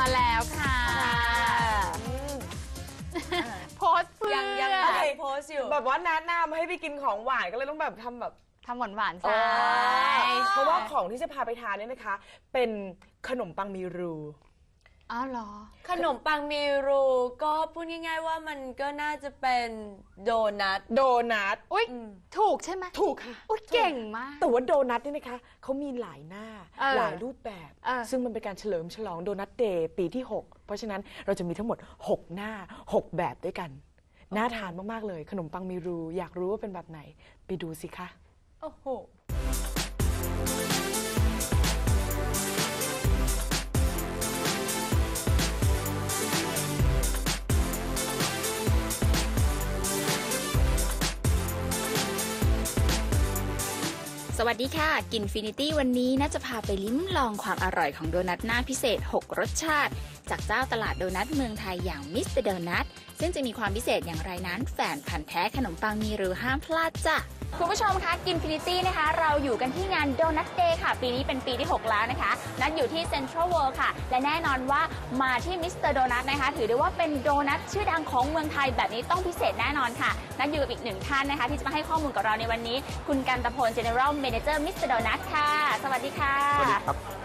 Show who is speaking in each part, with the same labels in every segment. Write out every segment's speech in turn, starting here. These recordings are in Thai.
Speaker 1: มาแล้วค่ะโพสต์เพื่อ
Speaker 2: ยังยังไม่เคยโพสต์อยู่
Speaker 3: แบบว่าแนะนำให้ไปกินของหวานก็เลยต้องแบบทำแบบ
Speaker 1: ทำหวานหวานๆ
Speaker 3: ใช่
Speaker 1: ใช่
Speaker 3: เพราะว่าของที่จะพาไปทานเนี่ยนะคะ เป็นขนมปังมีรู
Speaker 1: อ้าวเหรอ
Speaker 2: ขนมปังมีรูก็พูดง่าย ๆ ว่ามันก็น่าจะเป็นโดนัท
Speaker 3: โดนัท
Speaker 1: อุ้ย
Speaker 2: อืม
Speaker 1: ถูกใช่ไหม
Speaker 3: ถูกค่ะ
Speaker 1: อุ้ยเก่งมาก
Speaker 3: แต่ว่าโดนัทเนี่ยนะคะเขามีหลายหน้า
Speaker 1: เออ
Speaker 3: หลายรูปแบบ
Speaker 1: เออ
Speaker 3: ซึ่งมันเป็นการเฉลิมฉลองโดนัทเดย์ปีที่ 6 เพราะฉะนั้นเราจะมีทั้งหมด 6 หน้า 6 แบบด้วยกัน น่าทานมาก ๆ เลย ขนมปังมีรู อยากรู้ว่าเป็นแบบไหน ไปดูสิคะ
Speaker 2: โอ้โห
Speaker 4: วัสดีค่ะ กินฟินิตี้วันนี้น่าจะพาไปลิ้มลองความอร่อยของโดนัทหน้าพิเศษ 6 รสชาติ จากเจ้าตลาดโดนัทเมืองไทยอย่างมิสเตอร์โดนัทซึ่งจะมีความพิเศษอย่างไรนั้น แฟนพันธ์แท้ขนมปังมีหรือห้ามพลาดจ้ะคุณผู้ชมคะกินฟินิตี้นะคะ เราอยู่กันที่งานโดนัทเดย์ค่ะ ปีนี้เป็นปีที่ 6 แล้วนะคะ นัดอยู่ที่เซ็นทรัลเวิลด์ค่ะ และแน่นอนว่ามาที่มิสเตอร์โดนัทนะคะ ถือได้ว่าเป็นโดนัทชื่อดังของเมืองไทยแบบนี้ต้องพิเศษแน่นอนค่ะ นัดอยู่กับอีกหนึ่งท่านนะคะ ที่จะมาให้ข้อมูลกับเราในวันนี้ คุณกันตพล General นเจอร์มิสเตอร์โดนัทค่ะ สวัสดีค่ะ
Speaker 5: สวัสดีครับ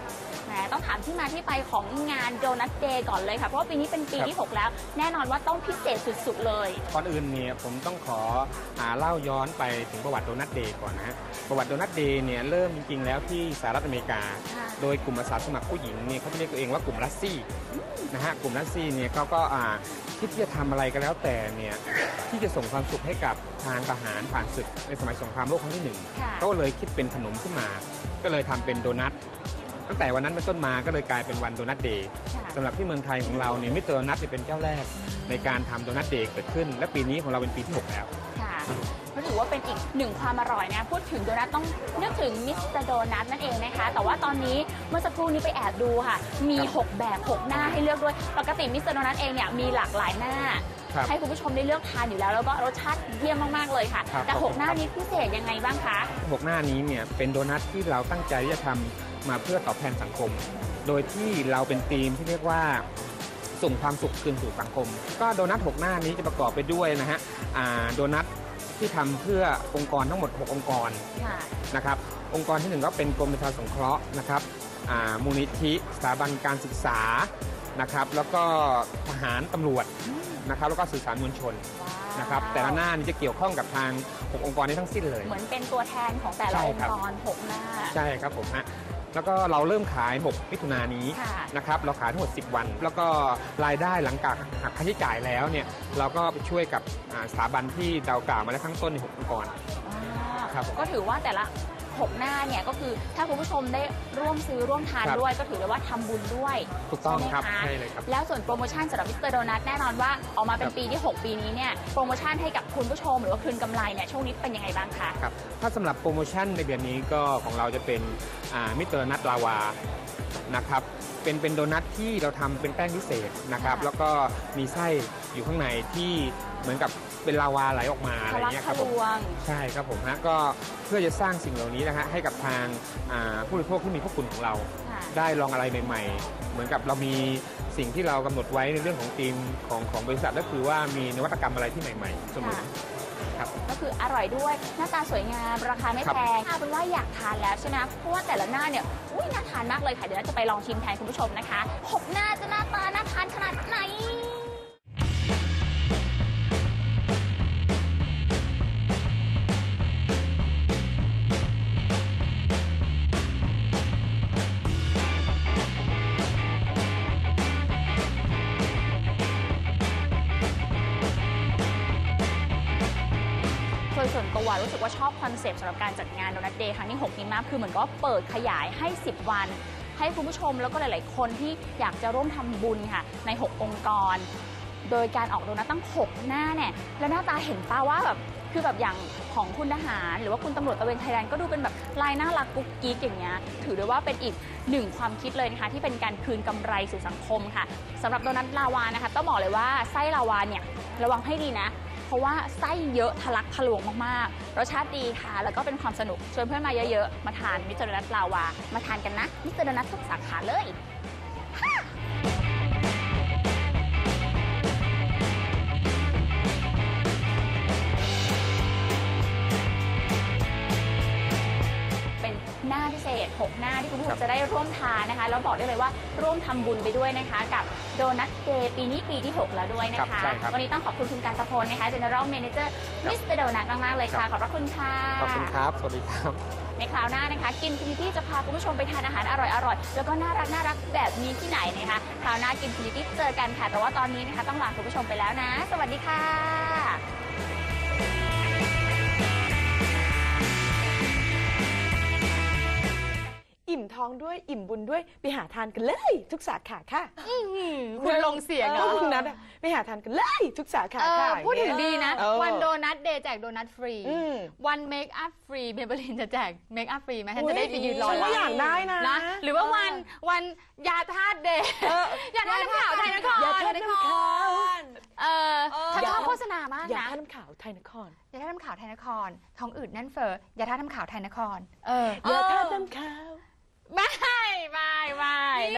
Speaker 4: ต้องถามที่มาที่ไปของงานโดนัทเดย์ก่อนเลยค่ะ เพราะว่าปีนี้เป็นปีที่ 6 แล้ว แน่นอนว่าต้องพิเศษสุดๆเลย
Speaker 5: ก่อนอื่นเนี่ยผมต้องขออาเล่าย้อนไปถึงประวัติโดนัทเดย์ก่อนนะฮะประวัติโดนัทเดย์เนี่ยเริ่มจริงๆแล้วที่สหรัฐอเมริกา
Speaker 4: ค่ะ
Speaker 5: โดยกลุ่มอาสาสมัครผู้หญิงเนี่ยเขาจะเรียกตัวเองว่ากลุ่มรัสซี่นะฮะกลุ่มรัสซี่เนี่ยเขาก็อ่าคิดที่จะทำอะไรก็แล้วแต่เนี่ยที่จะส่งความสุขให้กับทางทหารผ่านศึกในสมัยสงครามโลกครั้งที่หนึ่ง
Speaker 4: ค่ะ
Speaker 5: เขาก็เลยคิดเป็นขนมขึ้นมา ก็เลยทำเป็นโดนัท ตั้งแต่วันนั้นเป็นต้นมาก็เลยกลายเป็นวันโดนัทเดย์
Speaker 4: ค่ะ
Speaker 5: สำหรับที่เมืองไทยของเราเนี่ยมิสเตอร์โดนัทจะเป็นเจ้าแรกในการทำโดนัทเดย์เกิดขึ้น และปีนี้ของเราเป็นปีที่ 6 แล้ว
Speaker 4: ค่ะก็ถือว่าเป็นอีกหนึ่งความอร่อยนะ พูดถึงโดนัทต้องนึกถึงมิสเตอร์โดนัทนั่นเองนะคะ แต่ว่าตอนนี้เมื่อสักครู่นี้ไปแอบดูค่ะ มี
Speaker 5: ครับ
Speaker 4: 6แบบ 6 หน้าให้เลือกด้วย ปกติมิสเตอร์โดนัทเองเนี่ยมีหลากหลายหน้า
Speaker 5: ครับ
Speaker 4: ให้คุณผู้ชมได้เลือกทานอยู่แล้ว แล้วก็รสชาติเยี่ยมมากๆเลยค่ะ
Speaker 5: ครับ
Speaker 4: แต่
Speaker 5: ขอบคุณ
Speaker 4: 6 หน้านี้พิเศษยังไงบ้างคะ
Speaker 5: หกหน้านี้เนี่ยเป็นโดนัทที่เราตั้งใจที่จะทำ มาเพื่อตอบแทนสังคม โดยที่เราเป็นทีมที่เรียกว่าส่งความสุขคืนสู่สังคม ก็โดนัทหกหน้านี้จะประกอบไปด้วยนะฮะอ่าโดนัทที่ทำเพื่อองค์กรทั้งหมด 6 องค์กร
Speaker 4: ค่ะ
Speaker 5: นะครับองค์กรที่หนึ่งก็เป็นกรมประชาสงเคราะห์นะครับอ่ามูลนิธิสถาบันการศึกษานะครับแล้วก็ทหารตำรวจนะครับแล้วก็สื่อสารมวลชนนะครับแต่ละหน้านี่จะเกี่ยวข้องกับทางหกองค์กรนี้ทั้งสิ้นเลย
Speaker 4: เหมือนเป็นตัวแทนของแต่ละ
Speaker 5: ใช่
Speaker 4: อง
Speaker 5: ครับ
Speaker 4: ค์กรหกหน้า
Speaker 5: ใช่ครับผมฮะ แล้วก็เราเริ่มขาย 6 มิถุนายนนี้
Speaker 4: ค่ะ
Speaker 5: นะครับเราขายทั้งหมด 10 วัน แล้วก็รายได้หลังจากหักค่าใช้จ่ายแล้วเนี่ยเราก็ไปช่วยกับอ่าสถาบันที่เรากล่าวมาแล้วข้างต้นใน6องค์กร ครับผม
Speaker 4: ก็ถือว่าแต่ละ 6 หน้าเนี่ยก็คือถ้าคุณผู้ชมได้ร่วมซื้อร่วมทาน
Speaker 5: ครับ
Speaker 4: ด้วย ก็ถือได้ว่าทำบุญด้วย
Speaker 5: ถูกต้องครับ
Speaker 4: ใช่ไหมคะ
Speaker 5: ใช่เลยครับ
Speaker 4: แล้วส่วนโปรโมชั่นสำหรับมิสเตอร์โดนัทแน่นอนว่าออกมาเป็น
Speaker 5: ครับ
Speaker 4: ปีที่ 6 ปีนี้เนี่ยโปรโมชั่นให้กับคุณผู้ชมหรือว่าคืนกำไรเนี่ยช่วงนี้เป็นยังไงบ้างคะ
Speaker 5: ครับถ้าสำหรับโปรโมชั่นในเดือนนี้ก็ของเราจะเป็นมิเตอร์นัทลาวานะครับเป็นเป็นโดนัทที่เราทำเป็นแป้งพิเศษนะครับ
Speaker 4: ค่ะ
Speaker 5: แล้วก็มีไส้ อยู่ข้างในที่เหมือนกับเป็นลาวาไหลออกมาอะ
Speaker 4: ทะ
Speaker 5: ไร
Speaker 4: ลัก
Speaker 5: เงี้ยค
Speaker 4: ทะ
Speaker 5: รับ
Speaker 4: ล
Speaker 5: ผม
Speaker 4: วง
Speaker 5: ใช่ครับผมฮะก็เพื่อจะสร้างสิ่งเหล่านี้นะฮะให้กับทางอ่าผู้บริโภคที่มีพระคุณของเรา
Speaker 4: ค่ะ
Speaker 5: ได้ลองอะไรใหม่ ๆ เหมือนกับเรามีสิ่งที่เรากำหนดไว้ในเรื่องของธีมของของบริษัทก็คือว่ามีนวัตกรรมอะไรที่ใหม่ๆเสมอ
Speaker 4: ค่ะ
Speaker 5: ครับ
Speaker 4: ก็คืออร่อยด้วยหน้าตาสวยงามราคาไม่
Speaker 5: ครับ
Speaker 4: แพงถ้าเป็นว่าอยากทานแล้วใช่ไหมเพราะว่าแต่ละหน้าเนี่ยอุ้ยน่าทานมากเลยค่ะเดี๋ยวเราจะไปลองชิมแทนคุณผู้ชมนะคะหกหน้าจะหน้าตาน่าทานขนาดไหน ยส่วนตัวรู้สึกว่าชอบคอนเซปต์สำหรับการจัดงานโดนัทเดย์ครั้งที่6นี้มาก คือเหมือนก็เปิดขยายให้ 10 วัน ให้คุณผู้ชมแล้วก็หลาย ๆ คนที่อยากจะร่วมทำบุญค่ะ ใน 6 องค์กร โดยการออกโดนัทตั้ง 6 หน้าเนี่ย แล้วหน้าตาเห็นป่าว่าแบบ คือแบบอย่างของคุณทหาร หรือว่าคุณตำรวจตะเวนชายแดนก็ดูเป็นแบบลายน่ารักกุ๊กกิ๊กอย่างเงี้ยถือได้ว่าเป็นอีกหนึ่งความคิดเลยนะคะที่เป็นการคืนกำไรสู่สังคมค่ะสำหรับโดนัทลาวานะคะต้องบอกเลยว่าไส้ลาวาเนี่ยระวังให้ดีนะ เพราะว่าไส้เยอะทะลักทะลวงมากๆรสชาติดีค่ะ แล้วก็เป็นความสนุกชวนเพื่อนมาเยอะๆมาทานมิสเตอร์โดนัทลาวามาทานกันนะมิสเตอร์โดนัททุกสาขาเลย ที่คุณผู้ชมจะได้ร่วมทานนะคะแล้วบอกได้เลยว่าร่วมทำบุญไปด้วยนะคะ กับโดนัทเดย์ปีนี้ปีที่ 6 แล้วด้วยนะ
Speaker 5: ครั
Speaker 4: คะ
Speaker 5: บใช่ครับ
Speaker 4: วันนี้ต้องขอบคุณคุณการตะพลนะคะ General Manager มิสเตอร์โดนัทมาก ๆ เลยค่ะขอบพระคุณค่ะ
Speaker 5: ขอบคุณครับ สวัสดีครับ
Speaker 4: ในคราวหน้านะคะ กินฟินิตี้จะพาคุณผู้ชมไปทานอาหารอร่อยๆ แล้วก็น่ารักน่ารักแบบนี้ที่ไหนนะคะ คราวหน้ากินฟินิตี้เจอกันค่ะ แต่ว่าตอนนี้นะคะต้องลาคุณผู้ชมไปแล้วนะ สวัสดีค่ะ
Speaker 3: ท้องด้วยอิ่มบุญด้วยไปหาทานกันเลย ทุกสาขาค่ะ
Speaker 1: คุณลงเสียง
Speaker 3: ก็
Speaker 1: เนาะ
Speaker 3: คุณนัทอะไปหาทานกันเลยทุกสาขา
Speaker 1: เออ
Speaker 3: ค่ะ
Speaker 1: พูดถึงดีนะ
Speaker 3: เออ
Speaker 1: วันโดนัทเดย์แจกโดนัทฟรี
Speaker 3: อืม
Speaker 1: วันเมคอัพฟรีเบเบลินจะแจกเมคอัพฟรีไหมฉันจะได้ไปยืนรอ
Speaker 3: ฉันก็
Speaker 1: รับ
Speaker 3: อยากได้นะ
Speaker 1: นะ หรือว่าวันวันยาธาตุเดย์ยาธาตุน้ำขาวไทยนคร
Speaker 3: ยาธาตุน้ำขาว
Speaker 1: เออฉันชอบ
Speaker 3: ยา
Speaker 1: โฆษณามาก
Speaker 3: อยาก
Speaker 1: นะ
Speaker 3: ท่าน้ำขาวไทยนคร
Speaker 1: ยาธาตุน้ำขาวไทยนครท้องอืดแน่นเฟ้อยาธาตุน้ำขาวไทยนครเออ
Speaker 3: อยากท่าน้ำขาว
Speaker 1: ไม่ไม่ไม่